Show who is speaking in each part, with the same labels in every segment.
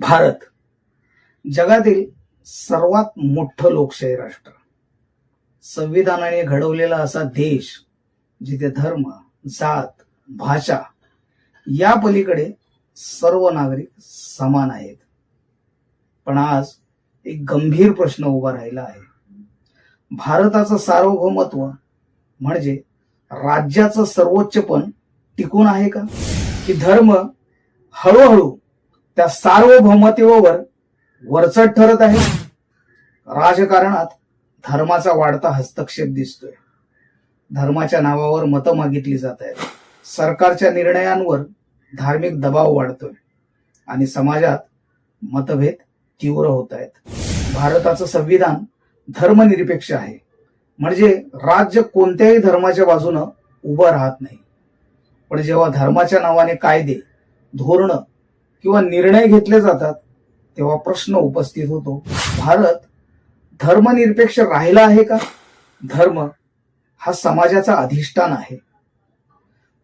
Speaker 1: भारत जगातील सर्वात मोठं लोकशाही राष्ट्र. संविधानाने घडवलेला असा देश जिथे धर्म जात भाषा या पलीकडे सर्व नागरिक समान आहेत. पण आज एक गंभीर प्रश्न उभा राहिला आहे. भारताचं सार्वभौमत्व म्हणजे राज्याचं सर्वोच्च पण टिकून आहे का? की धर्म हळूहळू त्या सार्वभौमतेवर वरचढ ठरत आहे. राजकारणात धर्माचा वाढता हस्तक्षेप दिसतोय. धर्माच्या नावावर मतं मागितली जात आहेत. सरकारच्या निर्णयांवर धार्मिक दबाव वाढतोय आणि समाजात मतभेद तीव्र होत आहेत. भारताचं संविधान धर्मनिरपेक्ष आहे. म्हणजे राज्य कोणत्याही धर्माच्या बाजूनं उभं राहत नाही. पण जेव्हा धर्माच्या नावाने कायदे धोरणं किंवा निर्णय घेतले जातात तेव्हा प्रश्न उपस्थित होतो. भारत धर्मनिरपेक्ष राहिला आहे का? धर्म हा समाजाचा अधिष्ठान आहे.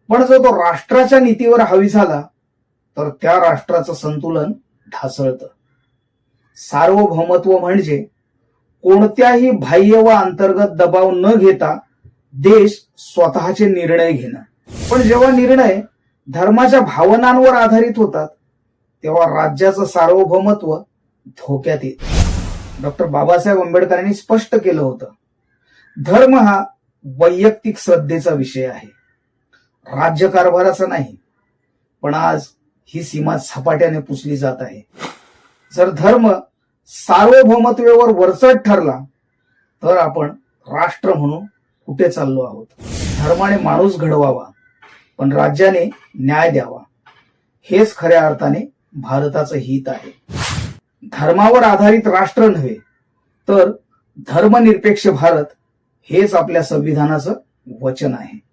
Speaker 1: पण जर तो राष्ट्राच्या नीतीवर हवी झाला तर त्या राष्ट्राचं संतुलन ढासळतं. सार्वभौमत्व म्हणजे कोणत्याही बाह्य व अंतर्गत दबाव न घेता देश स्वतःचे निर्णय घेणं. पण जेव्हा निर्णय धर्माच्या भावनांवर आधारित होतात तेव्हा राज्याचं सार्वभौमत्व धोक्यात येत. डॉक्टर बाबासाहेब आंबेडकरांनी स्पष्ट केलं होतं धर्म हा वैयक्तिक श्रद्धेचा विषय आहे. राज्यकारभाराचा नाही पण आज ही सीमा झपाट्याने पुसली जात आहे. जर धर्म सार्वभौमत्वेवर वरचढ ठरला तर आपण राष्ट्र म्हणून कुठे चाललो आहोत? धर्माने माणूस घडवावा पण राज्याने न्याय द्यावा हेच खऱ्या अर्थाने भारताचं हित आहे. धर्मावर आधारित राष्ट्र नव्हे तर धर्मनिरपेक्ष भारत हेच आपल्या संविधानाचं वचन आहे.